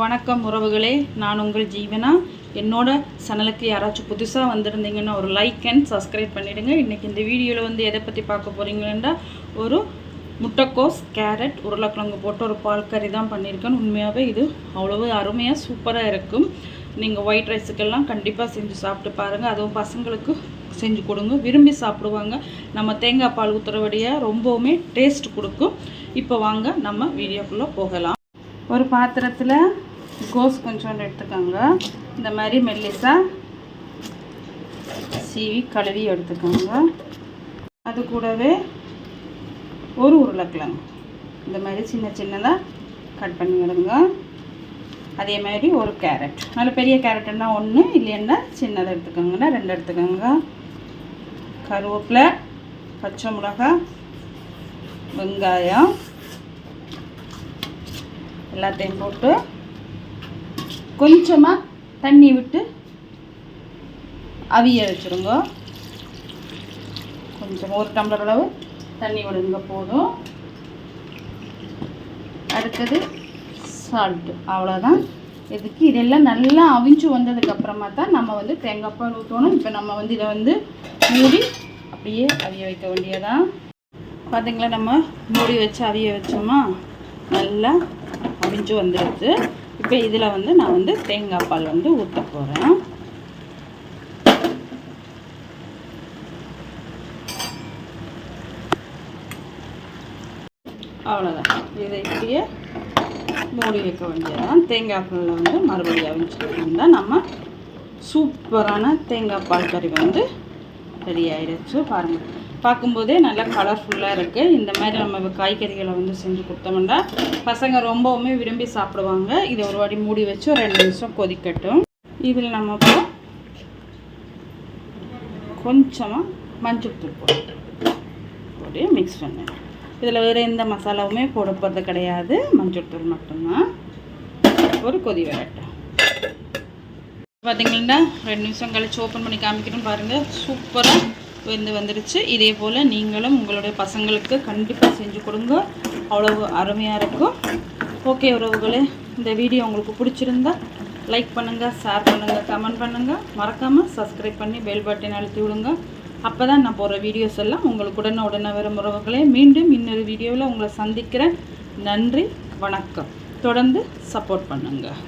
வணக்கம் உறவுகளே. நான் உங்கள் ஜீவனா. என்னோட சேனலுக்கு யாராச்சும் புதுசாக வந்திருந்தீங்கன்னா ஒரு லைக் அண்ட் சப்ஸ்கிரைப் பண்ணிவிடுங்க இன்றைக்கி இந்த வீடியோவில் வந்து எதை பற்றி பார்க்க போகிறீங்கன்னா ஒரு முட்டைக்கோஸ் கேரட் உருளைக்கிழங்கு போட்டு ஒரு பால் கறி தான் பண்ணியிருக்கேன். உண்மையாகவே இது அவ்வளவு அருமையாக சூப்பராக இருக்கும். நீங்கள் ஒயிட் ரைஸுக்கெல்லாம் கண்டிப்பாக செஞ்சு சாப்பிட்டு பாருங்கள் அதுவும் பசங்களுக்கு செஞ்சு கொடுங்க. விரும்பி சாப்பிடுவாங்க. நம்ம தேங்காய் பால் ஊற்றுறபடியாக ரொம்பவுமே டேஸ்ட் கொடுக்கும். இப்போ வாங்க நம்ம வீடியோக்குள்ளே போகலாம். ஒரு பாத்திரத்தில் கோஸ் கொஞ்சோண்டு எடுத்துக்கோங்க. இந்த மாதிரி மெல்லிசா சீவி கழுவி எடுத்துக்கோங்க. அது கூடவே ஒரு உருளைக்கிழங்கு. இந்த மாதிரி சின்ன சின்னதாக கட் பண்ணி விடுங்க அதே மாதிரி ஒரு கேரட். நல்ல பெரிய கேரட்டுன்னா ஒன்று இல்லைன்னா சின்னதாக எடுத்துக்கோங்கன்னா ரெண்டு எடுத்துக்கோங்க. கருவேப்பிலை பச்சை மிளகாய் வெங்காயம் எல்லாத்தையும் போட்டு கொஞ்சமாக தண்ணி விட்டு அவிய வச்சுருங்க. கொஞ்சம் ஒரு டம்ளர் அளவு தண்ணி விடுங்க போதும். அடுத்தது சால்ட்டு அவ்வளோதான் இதுக்கு இதெல்லாம் நல்லா அவிஞ்சு வந்ததுக்கப்புறமா தான் நம்ம வந்து தேங்காய் பால் ஊற்றணும் இப்போ நம்ம வந்து இதை வந்து மூடி அப்படியே அவிய வைக்க வேண்டியதான் பார்த்திங்களா நம்ம மூடி வச்சு அவிய வச்சோமா? நல்லா அவிஞ்சு வந்துடுது இப்போ இதில் வந்து நான் வந்து தேங்காய் பால் வந்து ஊற்ற போகிறேன் அவ்வளோதான் இதை இப்படியே மூடி வைக்க வேண்டியதான் தேங்காய் பாலில் வந்து மறுபடியும் அவிஞ்சிட்டு நம்ம சூப்பரான தேங்காய் பால் கறி வந்து ரெடி ஆகிடுச்சு பாருங்கள் பார்க்கும்போதே நல்லா கலர்ஃபுல்லாக இருக்குது இந்த மாதிரி நம்ம காய்கறிகளை வந்து செஞ்சு கொடுத்தோம்னா பசங்க ரொம்பவுமே விரும்பி சாப்பிடுவாங்க. இதை ஒரு வாட்டி மூடி வச்சு ஒரு ரெண்டு நிமிஷம் கொதிக்கட்டும். இதில் நம்ம கொஞ்சமாக மஞ்சள் தூள் போட்டு போட்டு மிக்ஸ் பண்ணேன் இதில் வேறு எந்த மசாலாவுமே போட போகிறது கிடையாது. மஞ்சள் தூள் மட்டும்தான். ஒரு கொதி வரட்டும். பார்த்தீங்கன்னா ரெண்டு நிமிஷம் கழிச்சு ஓப்பன் பண்ணி காமிக்கணும் பாருங்கள் சூப்பராக வெந்து வந்துடுச்சு இதே போல் நீங்களும் உங்களுடைய பசங்களுக்கு கண்டிப்பாக செஞ்சு கொடுங்க. அவ்வளவு அருமையாக இருக்கும். ஓகே உறவுகளே இந்த வீடியோ உங்களுக்கு பிடிச்சிருந்தா லைக் பண்ணுங்கள் ஷேர் பண்ணுங்கள் கமெண்ட் பண்ணுங்கள் மறக்காமல் சப்ஸ்கிரைப் பண்ணி பெல் பட்டன் அழுத்தி விடுங்க. அப்போ தான் நான் போகிற வீடியோஸ் எல்லாம் உங்களுக்கு உடனே உடனே வரும் உறவுகளே. மீண்டும் இன்னொரு வீடியோவில் உங்களை சந்திக்கிறேன். நன்றி வணக்கம். தொடர்ந்து சப்போர்ட் பண்ணுங்கள்